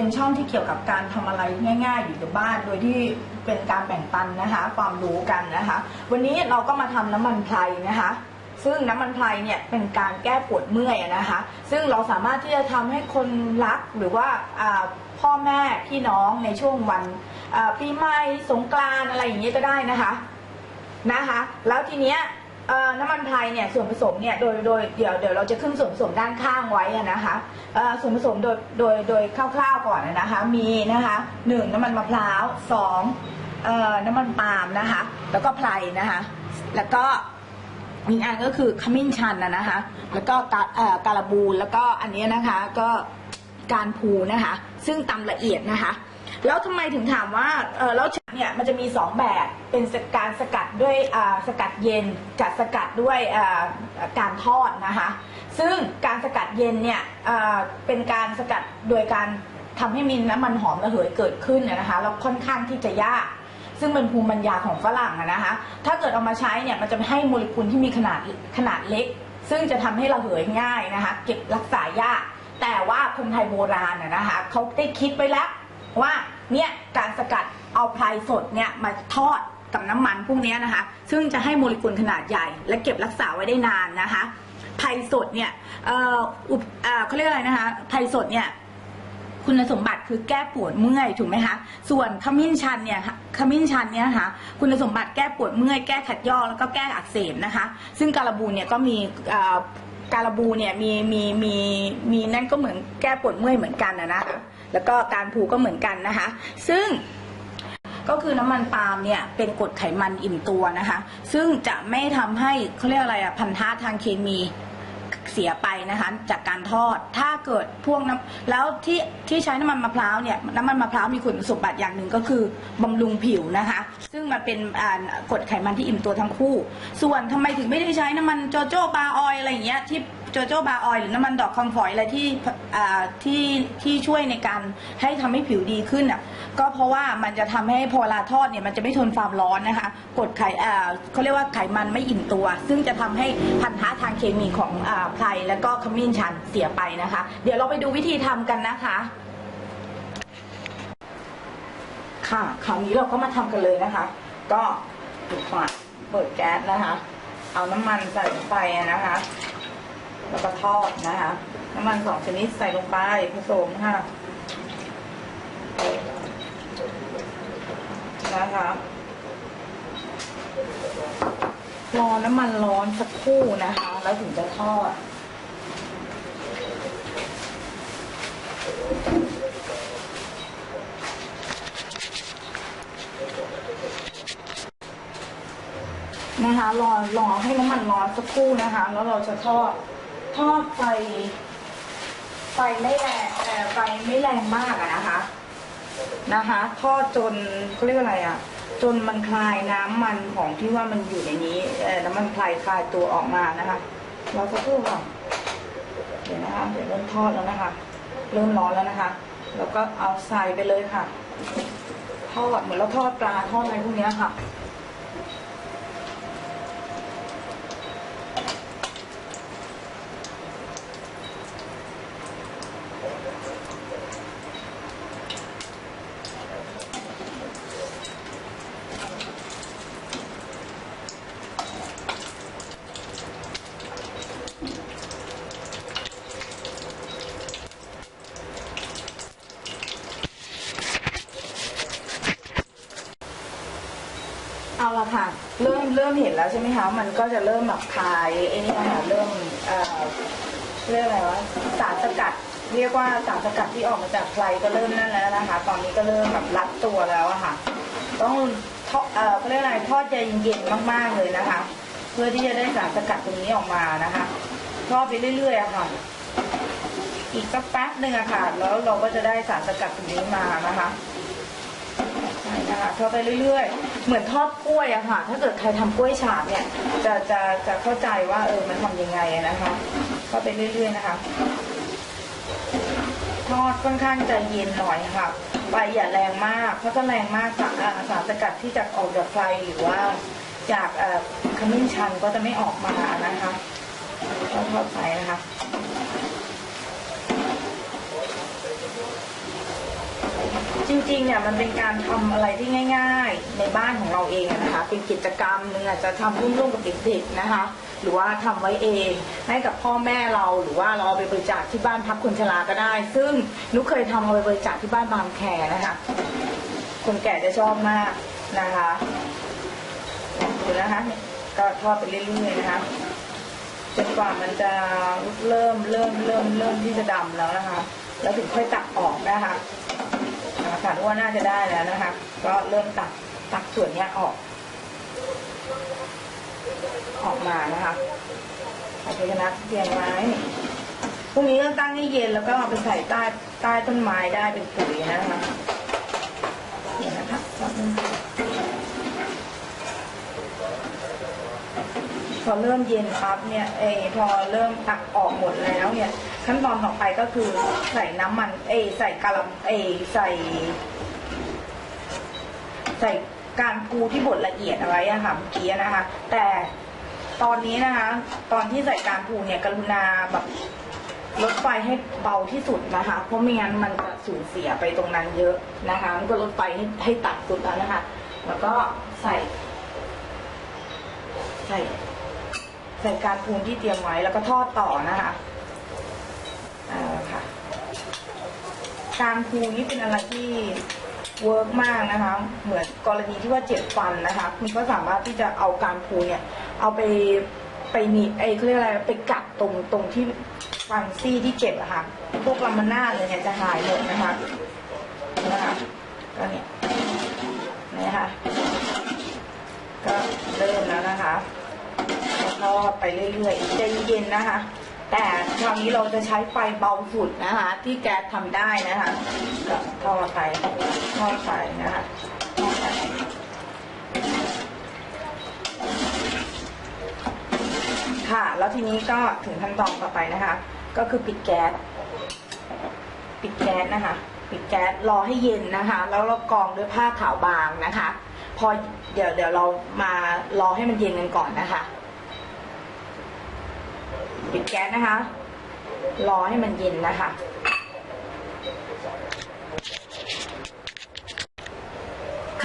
เป็นช่องที่เกี่ยวกับการทำอะไรง่าย ๆ อยู่กับบ้าน โดยที่เป็นการแบ่งปันนะคะ ความรู้กันนะคะ วันนี้เราก็มาทำน้ำมันไพรนะคะ ซึ่งน้ำมันไพรเนี่ยเป็นการแก้ปวดเมื่อยนะคะ ซึ่งเราสามารถที่จะทำให้คนรักหรือว่าพ่อแม่พี่น้องในช่วงวันปีใหม่สงกรานอะไรอย่างเงี้ยก็ได้นะคะนะคะ แล้วทีเนี้ย เอ่อน้ำมันไพรเนี่ยส่วนผสมเนี่ยโดยโดยเดี๋ยวเดี๋ยวเราจะขึ้นส่วนผสมด้านข้างไว้อะนะคะเอ่อส่วนผสมโดยโดยโดยคร่าวๆก่อนนะคะ มีนะคะหนึ่งน้ำมันมะพร้าวสองเอ่อน้ำมันปาล์มนะคะ แล้วก็ไพรนะคะ แล้วก็อีกอันก็คือขมิ้นชันนะนะคะ แล้วก็กาเอ่อการบูนแล้วก็อันเนี้ยนะคะก็การพูนะคะ ซึ่งตำละเอียดนะคะ แล้วทำไมถึงถามว่าเออแล้วฉากเนี่ยมันจะมีสองแบบเป็นการสกัดด้วยอ่าสกัดเย็นกับสกัดด้วยอ่าการทอดนะคะ ซึ่งการสกัดเย็นเนี่ยอ่าเป็นการสกัดโดยการทำให้มีน้ำมันหอมระเหยเกิดขึ้นนะนะคะแล้วค่อนข้างที่จะยากซึ่งเป็นภูมิปัญญาของฝรั่งนะคะ ถ้าเกิดเอามาใช้เนี่ยมันจะให้โมเลกุลที่มีขนาดขนาดเล็ก ซึ่งจะทำให้ระเหยง่ายนะคะ เก็บรักษายาก แต่ว่าคนไทยโบราณนะคะเขาได้คิดไว้แล้ว ว่าเนี่ยการสกัดเอาไพรสดเนี่ยมาทอดกับน้ำมันพวกนี้นะคะ ซึ่งจะให้โมเลกุลขนาดใหญ่ และเก็บรักษาไว้ได้นานนะคะไพรสดเนี่ยเอ่ออุปเอ่อเขาเรียกอะไรนะคะไพรสดเนี่ยคุณสมบัติคือแก้ปวดเมื่อยถูกไหมคะส่วนขมิ้นชันเนี่ยขมิ้นชันเนี่ยนะคะคุณสมบัติแก้ปวดเมื่อยแก้ขัดยอกแล้วก็แก้อักเสบนะคะ ซึ่งการบูเนี่ยก็มี การบูเนี่ยมีมีมีมีนั่นก็เหมือนแก้ปวดเมื่อยเหมือนกันนะนะคะแล้วก็การผูก็เหมือนกันนะคะ ซึ่งก็คือน้ำมันปาล์มเนี่ยเป็นกรดไขมันอิ่มตัวนะคะ ซึ่งจะไม่ทำให้เขาเรียกอะไรอะพันธะทางเคมี เสียไปนะคะจากการทอด ถ้าเกิดพวกน้ำแล้วที่ที่ใช้น้ำมันมะพร้าวเนี่ยน้ำมันมะพร้าวมีคุณสมบัติอย่างหนึ่งก็คือบำรุงผิวนะคะ ซึ่งมันเป็นอ่ากรดไขมันที่อิ่มตัวทั้งคู่ ส่วนทำไมถึงไม่ได้ใช้น้ำมันโจโจ้บาออยอะไรอย่างเงี้ยที่ โจโจบาออยล์หรือน้ำมันดอกคำฝอยอะไรที่อ่าที่ที่ช่วยในการให้ทำให้ผิวดีขึ้นอะก็เพราะว่ามันจะทำให้พอเวลาทอดเนี่ยมันจะไม่ทนความร้อนนะคะกดไขเอ่เขาเรียกว่าไขมันไม่อิ่มตัว ซึ่งจะทำให้พันธะทางเคมีของอ่าไพรแล้วก็ขมิ้นชันเสียไปนะคะ เดี๋ยวเราไปดูวิธีทำกันนะคะ ค่ะคราวนี้เราก็มาทำกันเลยนะคะ ก็ปิดฝาเปิดแก๊สนะคะ เอาน้ำมันใส่ลงไปนะคะ แล้วก็ทอดนะคะน้ำมันสองชนิดใส่ลงไปผสมค่ะนะคะรอน้ำมันร้อนสักครู่นะคะ แล้วถึงจะทอดนะคะรอรอให้น้ำมันร้อนสักครู่นะคะ แล้วเราจะทอด อดไฟ ไฟไม่แรงแต่ไฟไม่แรงมากอะนะคะ นะคะ ทอดจนเขาเรียกอะไรอะจนมันคลายน้ำมันของที่ว่ามันอยู่ในนี้เออน้ำมันคลายคลายตัวออกมานะคะเราสักครู่ค่ะเดี๋ยวนะคะเดี๋ยวเริ่มทอดแล้วนะคะ เริ่มร้อนแล้วนะคะ แล้วก็เอาใส่ไปเลยค่ะ ทอดเหมือนเราทอดปลาทอดอะไรพวกเนี้ยค่ะ เอาละค่ะ เริ่มเริ่มเห็นแล้วใช่ไหมคะ มันก็จะเริ่มแบบคลายไอ้นี่ค่ะเริ่มเอ่อเรียกอะไรวะสารสกัด เรียกว่าสารสกัดที่ออกมาจากไพรก็เริ่มนั่นแล้วนะคะ ตอนนี้ก็เริ่มแบบรัดตัวแล้วอะค่ะ ต้องทอดเอ่อเขาเรียกอะไรทอดใจเย็นๆมากๆเลยนะคะ เพื่อที่จะได้สารสกัดตรงนี้ออกมานะคะทอดไปเรื่อยๆอะค่ะ อีกสักแป๊บหนึ่งอะค่ะ แล้วเราก็จะได้สารสกัดตรงนี้มานะคะ นะคะทอดไปเรื่อยๆ เหมือนทอดกล้วยอะค่ะ ถ้าเกิดใครทำกล้วยฉาบเนี่ย จะจะจะเข้าใจว่าเออมันทำยังไงนะคะทอดไปเรื่อยๆนะคะ ทอดค่อนข้างจะเย็นหน่อยค่ะไฟอย่าแรงมากเพราะถ้าแรงมากสารสารสกัดที่จะออกจากไฟหรือว่าจากขมิ้นชันก็จะไม่ออกมานะคะต้องทอดไปนะคะ จริงๆเนี่ยมันเป็นการทำอะไรที่ง่าย ๆ ในบ้านของเราเองนะคะเป็นกิจกรรมหนึ่งอาจจะทำร่วมๆกับเด็กๆนะคะ หรือว่าทำไว้เองให้กับพ่อแม่เราหรือว่าเราเอาไปบริจาคที่บ้านพักคนชราก็ได้ ซึ่งนุกเคยทำเอาไปบริจาคที่บ้านบางแคนะคะคนแก่จะชอบมากนะคะดูนะคะก็ทอดไปเรื่อยๆนะคะจนกว่ามันจะเริ่มเริ่มเริ่มเริ่มที่จะดำแล้วนะคะ แล้วถึงค่อยตักออกนะคะ นะคะว่าน่าจะได้แล้วนะคะ ก็เริ่มตักตักส่วนนี้ออก ออกมานะคะใส่ภาชนะเตรียมไว้พรุ่งนี้ก็ตั้งให้เย็นแล้วก็เอาไปใส่ใต้ใต้ต้นไม้ได้เป็นปุ๋ยนะคะเดี๋ยนะคะแป๊บนึง พอเริ่มเย็นปั๊บเนี่ยเออพอเริ่มตักออกหมดแล้วเนี่ยขั้นตอนต่อไปก็คือใส่น้ำมัน เอใส่กะหล่ำเอใส่ ใส่การพูที่บดละเอียดเอาไว้อะค่ะเมื่อกี้นะคะ แต่ตอนนี้นะคะ ตอนที่ใส่การพูเนี่ย กรุณาแบบลดไฟให้เบาที่สุดนะคะ เพราะไม่งั้นมันจะสูญเสียไปตรงนั้นเยอะนะคะ มันก็ลดไฟให้ให้ต่ำสุดแล้วนะคะ แล้วก็ใส่ ใส่ ใส่การพูนที่เตรียมไว้แล้วก็ทอดต่อนะคะเอาค่ะการพูนี่เป็นอะไรที่เวิร์กมากนะคะ เหมือนกรณีที่ว่าเจ็บฟันนะคะคุณก็สามารถที่จะเอาการพูเนี่ยเอาไปไปหนีไอ้เขาเรียกอะไรไปกัดตรงตรงที่ฟันซี่ที่เจ็บอะค่ะพวกลามานาเลยเนี่ยจะหายหมดนะคะนะคะก็เนี่ยนะคะก็เริ่มแล้วนะคะ ทอดไปเรื่อยๆใจเย็นๆนะคะ แต่คราวนี้เราจะใช้ไฟเบาสุดนะคะ ที่แก๊สทำได้นะคะก็ทอดไปทอดไปนะคะทอดไปค่ะ แล้วทีนี้ก็ถึงขั้นตอนต่อไปนะคะ ก็คือปิดแก๊ส ปิดแก๊สนะคะ ปิดแก๊สรอให้เย็นนะคะ แล้วเรากรองด้วยผ้าขาวบางนะคะ พอเดี๋ยวเดี๋ยวเรามารอให้มันเย็นกันก่อนนะคะ ปิดแก๊สนะคะ รอให้มันเย็นนะคะ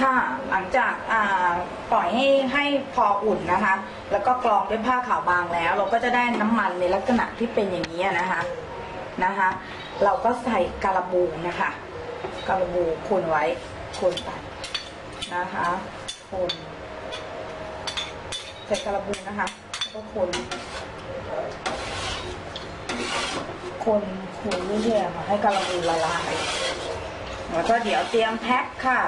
ค่ะ หลังจากปล่อยให้ให้พออุ่นนะคะ แล้วก็กรองด้วยผ้าขาวบางแล้ว เราก็จะได้น้ำมันในลักษณะที่เป็นอย่างนี้นะคะนะคะ เราก็ใส่การบูนะคะการบูคนไว้คนไปนะคะคนใส่การบูนะคะแล้วก็คน คนคนเรื่อยๆค่ะให้การบูละลายแล้วก็เดี๋ยวเตรียมแพ็คค่ะ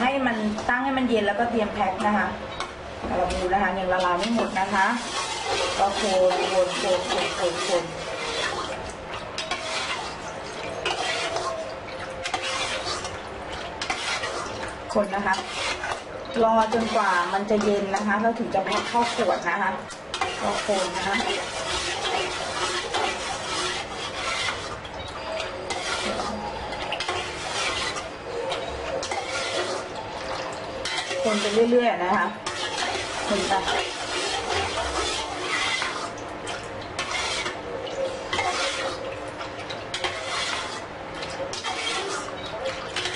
ให้มันตั้งให้มันเย็นแล้วก็เตรียมแพ็คนะคะการบูนะคะยังละลายไม่หมดนะคะ ก็คนโคนคนคนคนคนคนนะคะ รอจนกว่ามันจะเย็นนะคะ เราถึงจะแพ็คเข้าขวดนะคะก็คนนะคะ คนไปเรื่อยๆนะคะคนไป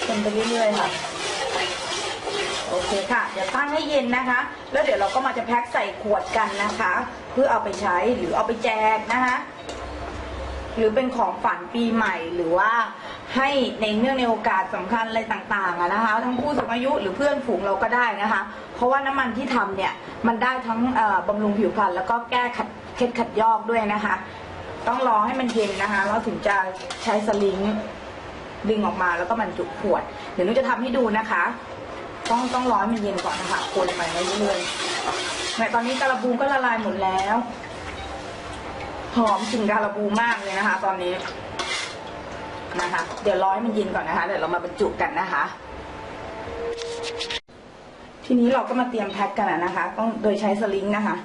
คนไปเรื่อยๆค่ะโอเคค่ะ เดี๋ยวตั้งให้เย็นนะคะ แล้วเดี๋ยวเราก็มาจะแพ็คใส่ขวดกันนะคะ เพื่อเอาไปใช้หรือเอาไปแจกนะคะ หรือเป็นของฝันปีใหม่หรือว่า ให้ในเนื่องในโอกาสสำคัญอะไรต่างๆนะคะ ทั้งผู้สูงอายุหรือเพื่อนฝูงเราก็ได้นะคะ เพราะว่าน้ำมันที่ทำเนี่ยมันได้ทั้งเอ่อบำรุงผิวพรรณแล้วก็แก้ขัดเคล็ดขัดยอกด้วยนะคะ ต้องรอให้มันเย็นนะคะ เราถึงจะใช้สลิงดึงออกมาแล้วก็บรรจุขวด เดี๋ยวนุ้จะทำให้ดูนะคะ ต้องต้องรอให้มันเย็นก่อนนะคะคนไปเรื่อยๆแต่ตอนนี้กระบูก็ละลายหมดแล้ว หอมกลิ่นกาลาบูมากเลยนะคะ ตอนนี้ นะคะ เดี๋ยวรอให้มันเย็นก่อนนะคะ เดี๋ยวเรามาบรรจุกันนะคะ ทีนี้เราก็มาเตรียมแพ็คกันนะคะ ต้องโดยใช้สลิงนะคะ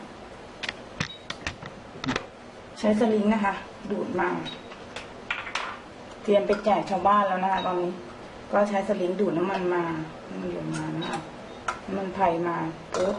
ใช้สลิงนะคะ ดูดมา เตรียมไปแจกชาวบ้านแล้วนะคะ ตอนนี้ ก็ใช้สลิงดูดน้ำมันมา น้ำมันหยดมานะคะน้ำมันไผ่มาปุ๊บ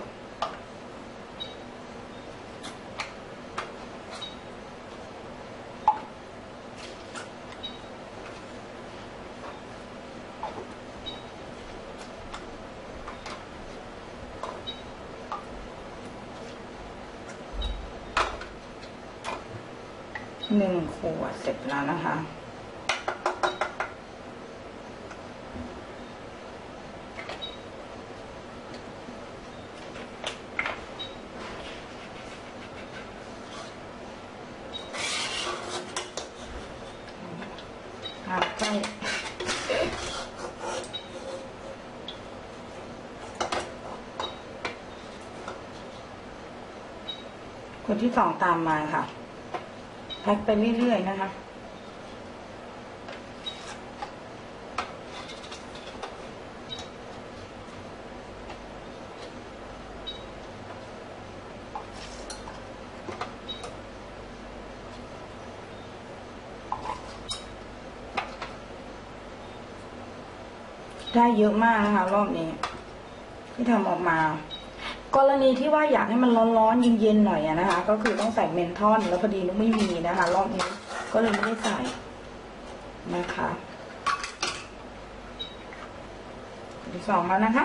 หนึ่งขวดเสร็จแล้วนะคะอะใกล้คนที่สองตามมาค่ะ พ็คไปเรื่อยๆนะคะได้เยอะมากนะคะ รอบนี้ ที่ทำออกมา กรณีที่ว่าอยากให้มันร้อนๆเย็นๆหน่อยอะนะคะ ก็คือต้องใส่เมนทอนแล้วพอดีนุกไม่มีนะคะ รอบนี้ก็เลยไม่ได้ใส่นะคะที่สองแล้วนะคะ